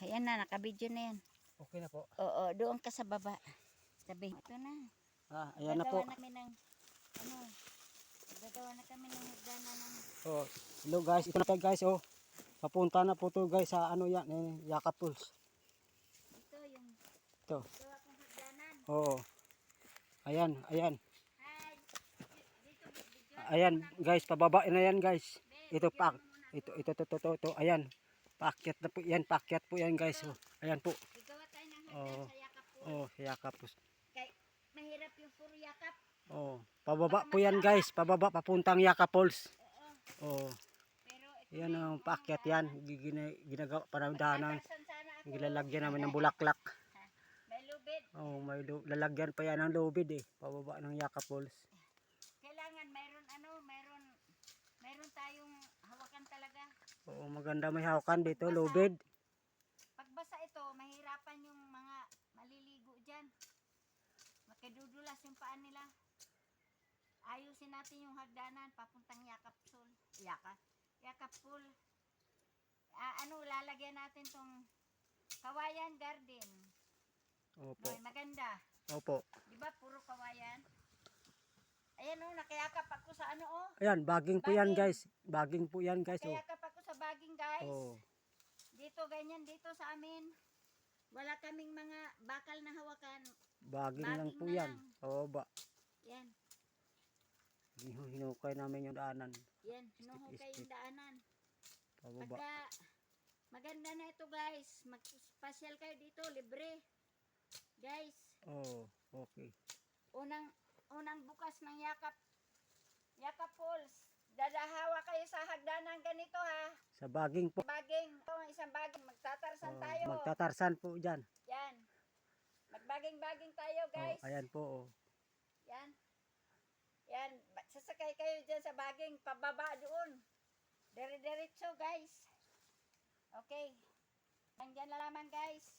ayan na, nakabidyo na yan. Okay na po. Oo, doon ka sa baba. Sabi, ito na. Ah, ayan na po. Na kami ng, ano, gagawa na kami ng hagdanan ng, Oh, hello guys, ito na tayo guys oh. Papunta na po to guys sa ano yan, eh, Yakap Pools. ito yung Ito. gawa kong hagdanan. Oo. Ayan, ayan. Hi! Dito, bidyo. Ayan guys, pababa na yan guys. Ito pak. Ito, ito, ito, ito, ito, ito. Ayan. Paakyat na po yan, paakyat po yan guys. Oh. Ayan po. Igawa tayo ng hagdan Oo. sa yakap po. Oh, Yakap. Kay, mahirap yung puro yakap. Oh, pababa po yan guys. Pababa papuntang Yakap Pools. Oo. Oh, yan ang paakyat yan. Gina, ginagawa para ako. Gilalagyan namin ng bulaklak. May lubid. Oh, may lalagyan pa yan ng lubid eh. Pababa ng Yakap Falls. Kailangan mayroon ano, mayroon mayroon tayong hawakan talaga. Oo, maganda may hawakan dito, lubid. Pagbasa ito, mahirapan yung mga maliligo diyan. Makidudulas yung paan nila. Ayusin natin yung hagdanan papuntang Yakap Pool. Yaka. Yakap Pool. Ah, ano, lalagyan natin tong Kawayan Garden. Opo. Noy, maganda. Opo. Di ba puro kawayan? Ayan oh, nakayakap ako sa ano oh. Ayan, baging po yan Baging. guys. Baging po yan guys. Oh. Nakayakap ako sa baging guys. Oh. Dito ganyan dito sa amin. Wala kaming mga bakal na hawakan. Baging lang Baging po na yan. lang. Oo ba? Yan. Hinu- Hinukay namin yung daanan. Yan, hinuhukay yung daanan. Pababa. Pagka maganda na ito guys, mag-pasyal kayo dito, libre. Guys, Oh, okay. unang unang bukas ng Yakap Yakap Falls. Dadahawa kayo sa hagdanan ganito ha. Sa baging po. Baging, ito ang isang baging, magtatarsan Oh, tayo. magtatarsan po dyan. Yan. Magbaging-baging tayo, Oh, guys. ayan po. Oh. Yan. Yan. Sasakay kayo dyan sa baging. Pababa doon. Dire-diretso, guys. Okay. Hanggang na lamang, guys.